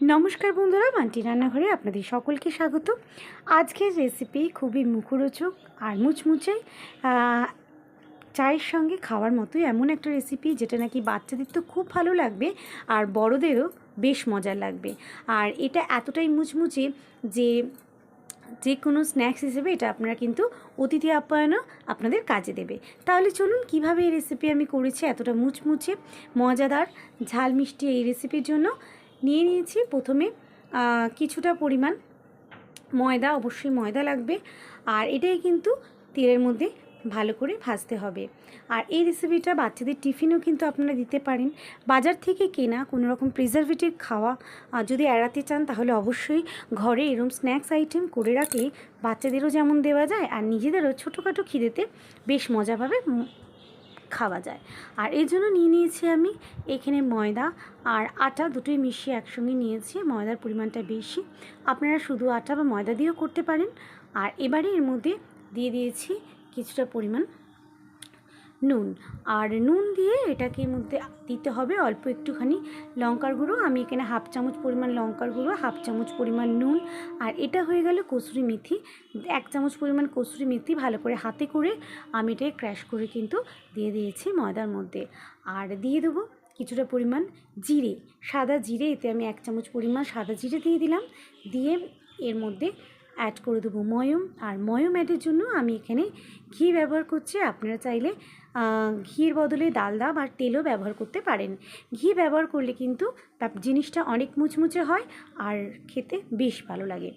নমস্কার বন্ধুরা মান্টি রান্নাঘরে আপনাদের সকলকে স্বাগত। আজকের রেসিপি খুবই মুখরোচক আর মুচমুচে চায়ের সঙ্গে খাওয়ার মতোই এমন একটা রেসিপি যেটা নাকি বাচ্চাদের তো খুব ভালো লাগবে আর বড়দেরও বেশ মজার লাগবে। আর এটা এতটাই মুচমুচে যে যে কোনো স্ন্যাক্স হিসেবে এটা আপনারা কিন্তু অতিথি আপ্যায়নও আপনাদের কাজে দেবে। তাহলে চলুন কীভাবে এই রেসিপি আমি করেছি এতটা মুচমুচে, মজাদার ঝাল মিষ্টি এই রেসিপির জন্য নিয়ে নিয়েছি। প্রথমে কিছুটা পরিমাণ ময়দা, অবশ্যই ময়দা লাগবে। আর এটাই কিন্তু তেলের মধ্যে ভালো করে ভাজতে হবে। আর এই রেসিপিটা বাচ্চাদের টিফিনও কিন্তু আপনারা দিতে পারেন। বাজার থেকে কেনা কোনো রকম প্রিজারভেটিভ খাওয়া যদি এড়াতে চান, তাহলে অবশ্যই ঘরে এরম স্ন্যাক্স আইটেম করে রাখলে বাচ্চাদেরও যেমন দেওয়া যায়, আর নিজেদেরও ছোটোখাটো খিদেতে বেশ মজাভাবে খাওয়া যায়। আর এই জন্য নিয়ে নিয়েছি আমি এখানে ময়দা আর আটা দুটোই মিশিয়ে একসঙ্গে নিয়েছি, ময়দার পরিমাণটা বেশি। আপনারা শুধু আটা বা ময়দা দিয়েও করতে পারেন। আর এবারে এর মধ্যে দিয়ে দিয়েছি কিছুটা পরিমাণ নুন। আর নুন দিয়ে এটাকে মধ্যে দিতে হবে অল্প একটুখানি লঙ্কার গুঁড়ো। আমি এখানে হাফ চামচ পরিমাণ লঙ্কার গুঁড়ো, হাফ চামচ পরিমাণ নুন। আর এটা হয়ে গেল কসুরি মেথি। এক চামচ পরিমাণ কসুরি মেথি ভালো করে হাতে করে আমি এটাকে ক্র্যাশ করে কিন্তু দিয়ে দিয়েছি ময়দার মধ্যে। আর দিয়ে দেবো কিছুটা পরিমাণ জিরে, সাদা জিরে। এতে আমি এক চামচ পরিমাণ সাদা জিরে দিয়ে দিলাম। দিয়ে এর মধ্যে অ্যাড করে দেবো ময়ম। আর ময়ম অ্যাডের জন্য আমি এখানে ঘি ব্যবহার করছি। আপনারা চাইলে ঘির বদলে ডালদা বা তেলও ব্যবহার করতে পারেন। ঘি ব্যবহার করলে কিন্তু জিনিসটা অনেক মুচমুচে হয় আর খেতে বেশ ভালো লাগে।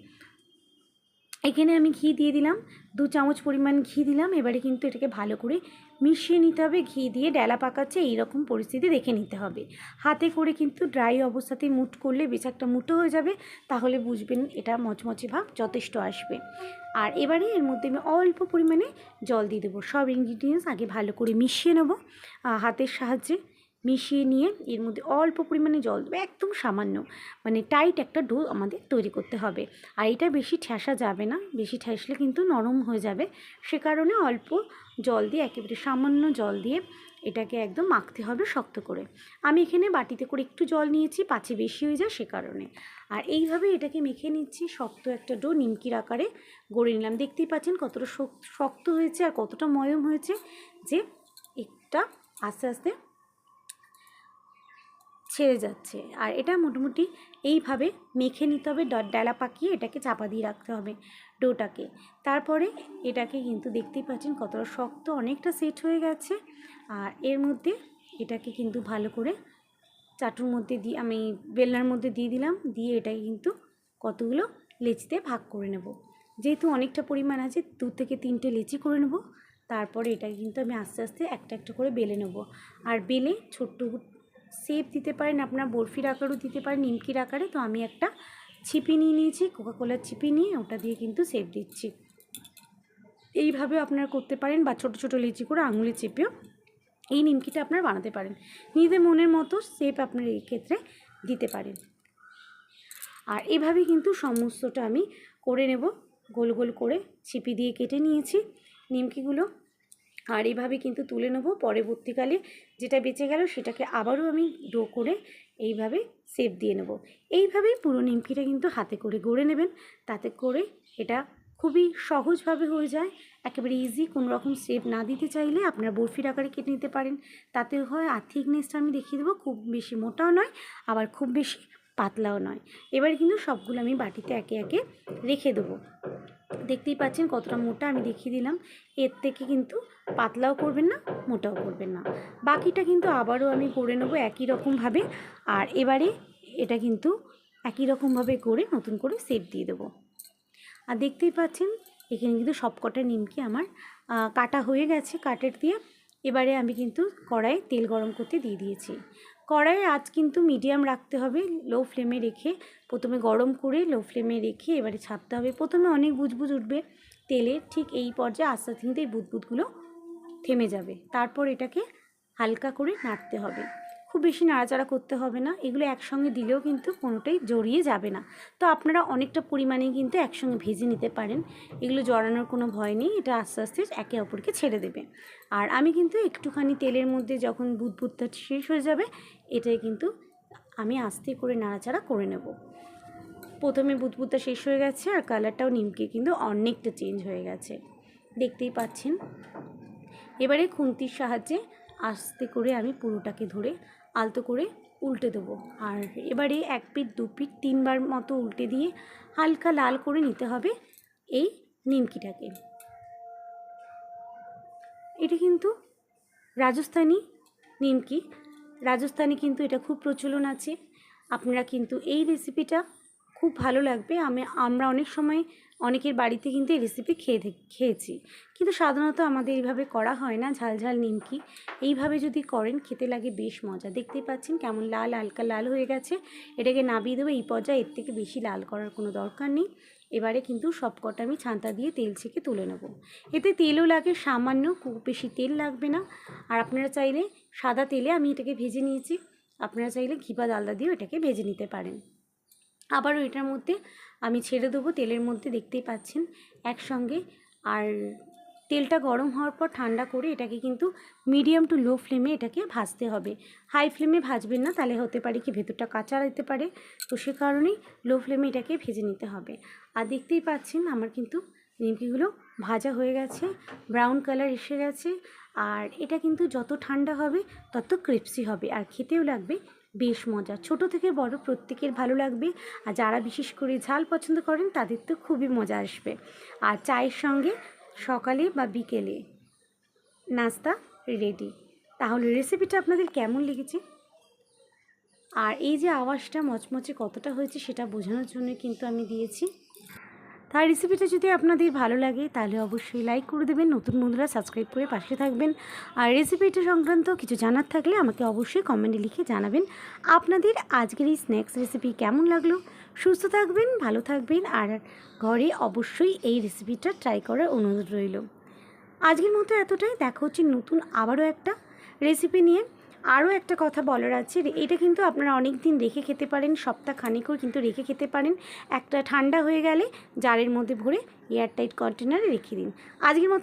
এখানে আমি ঘি দিয়ে দিলাম, দু চামচ পরিমাণ ঘি দিলাম, এবারে কিন্তু এটাকে ভালো করে মিশিয়ে নিতে হবে, ঘি দিয়ে ডেলা পাকাচ্ছে, এইরকম পরিস্থিতি দেখে নিতে হবে। হাতে করে কিন্তু ড্রাই অবস্থাতে মুট করলে বেশ একটা মুটো হয়ে যাবে, তাহলে বুঝবেন এটা মচমচে ভাব যথেষ্ট আসবে। আর এবারে এর মধ্যে আমি অল্প পরিমাণে জল দিয়ে দেবো, সব ইনগ্রিডিয়েন্টস আগে ভালো করে মিশিয়ে নেব হাতের সাহায্যে। মিশিয়ে নিয়ে এর মধ্যে অল্প পরিমাণে জল দেবো, একদম সামান্য। মানে টাইট একটা ডো আমাদের তৈরি করতে হবে। আর এটা বেশি ঠেসা যাবে না, বেশি ঠেসলে কিন্তু নরম হয়ে যাবে। সে কারণে অল্প জল দিয়ে, একেবারে সামান্য জল দিয়ে এটাকে একদম মাখতে হবে শক্ত করে। আমি এখানে বাটিতে করে একটু জল নিয়েছি পাঁচে বেশি হয়ে যায় সে কারণে। আর এইভাবে এটাকে মেখে নিচ্ছি, শক্ত একটা ডো নিমকির আকারে গড়ে নিলাম। দেখতেই পাচ্ছেন কতটা শক- শক্ত হয়েছে আর কতটা ময়ম হয়েছে যে একটা আস্তে আস্তে ছেড়ে যাচ্ছে। আর এটা মোটামুটি এইভাবে মেখে নিতে হবে, ড- ডালা পাকিয়ে এটাকে চাপা দিয়ে রাখতে হবে ডোটাকে। তারপরে এটাকে কিন্তু দেখতেই পাচ্ছেন কতটা শক্ত, অনেকটা সেট হয়ে গেছে। আর এর মধ্যে এটাকে কিন্তু ভালো করে চাটুর মধ্যে দিয়ে, আমি বেলনার মধ্যে দিয়ে দিলাম, দিয়ে এটাকে কিন্তু কতগুলো লেচিতে ভাগ করে নেব। যেহেতু অনেকটা পরিমাণ আছে, দু থেকে তিনটে লেচি করে নেব। তারপরে এটাকে কিন্তু আমি আস্তে আস্তে একটা একটা করে বেলে নেব। আর বেলে ছোট্ট শেপ দিতে পারেন, আপনার বরফির আকারও দিতে পারেন, নিমকির আকারে। তো আমি একটা ছিপি নিয়ে নিয়েছি কোকাকোলার ছিপি নিয়ে, ওটা দিয়ে কিন্তু সেপ দিচ্ছি। এইভাবে আপনারা করতে পারেন, বা ছোট ছোট লিচি করে আঙুলে চেপেও এই নিমকিটা আপনারা বানাতে পারেন। নিজেদের মনের মতো শেপ আপনারা এই ক্ষেত্রে দিতে পারেন। আর এভাবে কিন্তু সমস্তটা আমি করে নেব, গোল গোল করে ছিপি দিয়ে কেটে নিয়েছি। নিমকিগুলো আর এইভাবে কিন্তু তুলে নেব। পরবর্তীকালে যেটা বেঁচে গেল সেটাকে আবারও আমি ডো করে এইভাবে শেপ দিয়ে নেব। এইভাবেই পুরো নিমকিটা কিন্তু হাতে করে গড়ে নেবেন। তাতে করে এটা খুবই সহজভাবে হয়ে যায়। একেবারে ইজি কোনো রকম শেপ না দিতে চাইলে আপনারা বরফির আকারে কেটে নিতে পারেন। তাতে হয়, আর থিকনেসটা আমি দেখিয়ে দেবো, খুব বেশি মোটাও নয়, আবার খুব বেশি পাতলাও নয়। এবার কিন্তু সবগুলো আমি বাটিতে একে একে রেখে দেবো। দেখতেই পাচ্ছেন কতটা মোটা আমি দেখিয়ে দিলাম। এর থেকে কিন্তু পাতলাও করবেন না, মোটাও করবেন না। বাকিটা কিন্তু আবারও আমি করে নেব একই রকমভাবে। আর এবারে এটা কিন্তু একই রকমভাবে করে নতুন করে সেপ দিয়ে দেবো। আর দেখতেই পাচ্ছেন এখানে কিন্তু সবকটা নিমকি আমার কাটা হয়ে গেছে কাটের দিয়ে। এবারে আমি কিন্তু কড়াই তেল গরম করতে দিয়ে দিয়েছি। কড়াইয়ে আজ কিন্তু মিডিয়াম রাখতে হবে লো ফ্লেমে রেখে প্রথমে গরম করে লো ফ্লেমে রেখে এবারে ছাড়তে হবে। প্রথমে অনেক বুজবুজ উঠবে তেলে, ঠিক এই পর্যায়ে আস্তে আস্তে কিন্তু এই বুদবুদগুলো থেমে যাবে। তারপর এটাকে হালকা করে নাড়তে হবে। খুব বেশি নাড়াচাড়া করতে হবে না, এগুলো একসঙ্গে দিলেও কিন্তু কোনোটাই জড়িয়ে যাবে না। তো আপনারা অনেকটা পরিমাণে কিন্তু একসঙ্গে ভেজে নিতে পারেন, এগুলো জড়ানোর কোনো ভয় নেই, এটা আস্তে আস্তে একে অপরকে ছেড়ে দেবে। আর আমি কিন্তু একটুখানি তেলের মধ্যে যখন বুদবুদটা শেষ হয়ে যাবে, এটাই কিন্তু আমি আস্তে করে নাড়াচাড়া করে নেব। প্রথমে বুদবুদটা শেষ হয়ে গেছে আর কালারটাও নিমকে কিন্তু অনেকটা চেঞ্জ হয়ে গেছে। দেখতেই পাচ্ছেন? এবারে খুন্তির সাহায্যে আস্তে করে আমি পুরোটাকে ধরে আলতো করে উল্টে দেবো। আর এবারে এক পিট দু পিট তিনবার মতো উল্টে দিয়ে হালকা লাল করে নিতে হবে এই নিমকিটাকে। এটা কিন্তু রাজস্থানি নিমকি। রাজস্থানে কিন্তু এটা খুব প্রচলন আছে। আপনারা কিন্তু এই রেসিপিটা খুব ভালো লাগবে। আমি, আমরা অনেক সময় অনেকের বাড়িতে কিন্তু এই রেসিপি খেয়ে খেয়েছি। কিন্তু সাধারণত আমাদের এইভাবে করা হয় না, ঝাল ঝাল নিমকি। এইভাবে যদি করেন, খেতে লাগে বেশ মজা। দেখতেই পাচ্ছেন কেমন লাল, হালকা লাল হয়ে গেছে। এটাকে নাবিয়ে দেবো, এই পর্যায়ে এর থেকে বেশি লাল করার কোনো দরকার নেই। এবারে কিন্তু সব কটা আমি ছান্তা দিয়ে তেল ছেঁকে তুলে নেব। এতে তেলও লাগে, সামান্য খুব বেশি তেল লাগবে না। আর আপনারা চাইলে সাদা তেলে আমি এটাকে ভেজে নিয়েছি। আপনারা চাইলে ঘি বা ডালদা দিয়েও এটাকে ভেজে নিতে পারেন। আবারও এটার মধ্যে আমি ছেড়ে দেবো, তেলের মধ্যে দেখতেই পাচ্ছেন একসঙ্গে। আর তেলটা গরম হওয়ার পর ঠান্ডা করে এটাকে কিন্তু মিডিয়াম টু লো ফ্লেমে এটাকে ভাজতে হবে। হাই ফ্লেমে ভাজবেন না, তাহলে হতে পারে কি ভেতরটা কাঁচা যেতে পারে। তো সে কারণেই লো ফ্লেমে এটাকে ভেজে নিতে হবে। আর দেখতেই পাচ্ছেন আমার কিন্তু নিমকিগুলো ভাজা হয়ে গেছে, ব্রাউন কালার এসে গেছে। আর এটা কিন্তু যত ঠান্ডা হবে, তত ক্রিপসি হবে। আর খেতেও লাগবে বেশ মজা ছোট থেকে বড় প্রত্যেকের ভালো লাগবে আর যারা বিশেষ করে ঝাল পছন্দ করেন তাদের তো খুবই মজা আসবে। আর চায়ের সঙ্গে সকালে বা বিকেলে নাস্তা রেডি তাহলে রেসিপিটা আপনাদের কেমন লেগেছে? আর এই যে আওয়াজটা মচমচে কতটা হয়েছে সেটা বোঝানোর জন্য কিন্তু আমি দিয়েছি। তার রেসিপিটা যদি আপনাদের ভালো লাগে, তাহলে অবশ্যই লাইক করে দেবেন, নতুন বন্ধুরা সাবস্ক্রাইব করে পাশে থাকবেন। আর রেসিপিটা সংক্রান্ত কিছু জানার থাকলে আমাকে অবশ্যই কমেন্টে লিখে জানাবেন আপনাদের আজকের এই স্ন্যাক্স রেসিপি কেমন লাগল। সুস্থ থাকবেন, ভালো থাকবেন, আর ঘরে অবশ্যই এই রেসিপিটা ট্রাই করার অনুরোধ রইল। আজকের মতো এতটাই, দেখা হচ্ছে নতুন আবারও একটা রেসিপি নিয়ে। আরও একটা কথা বলার আছে এটা কিন্তু আপনারা অনেক দিন রেখে খেতে পারেন সপ্তাহ খানিকও কিন্তু রেখে খেতে পারেন। একটা ঠান্ডা হয়ে গেলে জারের মধ্যে ভরে এয়ারটাইট কন্টেনারে রেখে দিন। আজকের মতো